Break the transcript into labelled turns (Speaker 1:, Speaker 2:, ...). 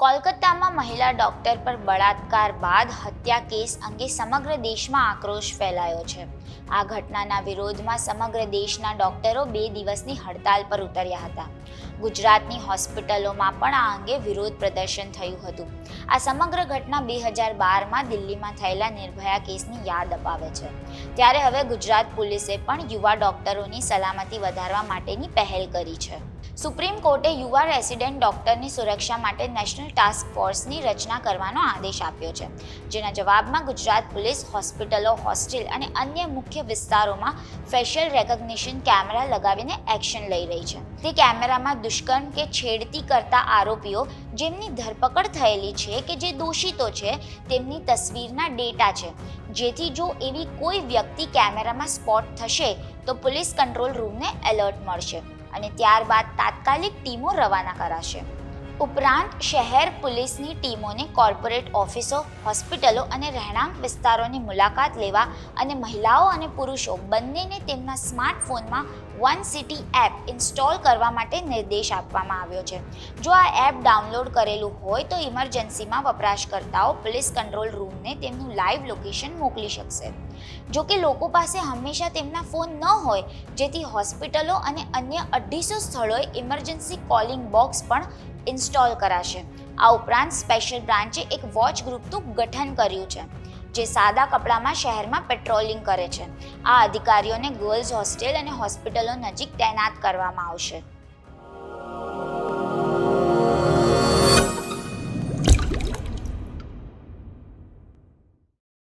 Speaker 1: કોલકાતામાં મહિલા ડોક્ટર પર બળાત્કાર બાદ હત્યા કેસ અંગે સમગ્ર દેશમાં આક્રોશ ફેલાયો છે. આ ઘટનાના વિરોધમાં સમગ્ર દેશના ડોક્ટરો બે દિવસની હડતાલ પર ઉતર્યા હતા. ગુજરાતની હોસ્પિટલોમાં પણ આ અંગે વિરોધ પ્રદર્શન થયું હતું. આ સમગ્ર ઘટના બે હજાર બારમાં દિલ્હીમાં થયેલા નિર્ભયા કેસની યાદ અપાવે છે. ત્યારે હવે ગુજરાત પોલીસે પણ યુવા ડોક્ટરોની સલામતી વધારવા માટેની પહેલ કરી છે. સુપ્રીમ કોર્ટે યુવા રેસિડેન્ટ ડોક્ટરની સુરક્ષા માટે નેશનલ ટાસ્ક ફોર્સની રચના કરવાનો આદેશ આપ્યો છે, જેના જવાબમાં ગુજરાત પોલીસ, હોસ્પિટલો, હોસ્ટેલ અને અન્ય મુખ્ય વિસ્તારોમાં ફેશિયલ રેકગ્નિશન કેમેરા લગાવીને એક્શન લઈ રહી છે. તે કેમેરામાં દુષ્કર્મ કે છેડતી કરતા આરોપીઓ જેમની ધરપકડ થયેલી છે કે જે દોષિતો છે, તેમની તસવીરના ડેટા છે. જેથી જો એવી કોઈ વ્યક્તિ કેમેરામાં સ્પોટ થશે, તો પોલીસ કંટ્રોલ રૂમને એલર્ટ મળશે. અને ત્યારબાદ તાત્કાલિક ટીમો રવાના કરાશે. ઉપરાંત શહેર પોલીસની ટીમોને કોર્પોરેટ ઓફિસો, હોસ્પિટલો અને રહેણાંક વિસ્તારોની મુલાકાત લેવા અને મહિલાઓ અને પુરુષો બંનેને તેમના સ્માર્ટફોનમાં વન સિટી એપ ઇન્સ્ટોલ કરવા માટે નિર્દેશ આપવામાં આવ્યો છે. જો આ એપ ડાઉનલોડ કરેલું હોય તો ઇમરજન્સીમાં વપરાશકર્તાઓ પોલીસ કંટ્રોલ રૂમને તેમનું લાઈવ લોકેશન મોકલી શકશે. જો કે લોકો પાસે હંમેશા તેમના ફોન ન હોય, જેથી હોસ્પિટલો અને અન્ય અઢીસો સ્થળોએ ઇમરજન્સી કોલિંગ બોક્સ પણ ઇન્સ્ટોલ કરાશે. આ ઉપરાંત સ્પેશિયલ બ્રાન્ચે એક વોચ ગ્રુપનું ગઠન કર્યું છે, જે સાદા કપડામાં શહેરમાં પેટ્રોલિંગ કરે છે. આ અધિકારીઓને ગર્લ્સ હોસ્ટેલ અને હોસ્પિટલો નજીક તૈનાત કરવામાં આવશે.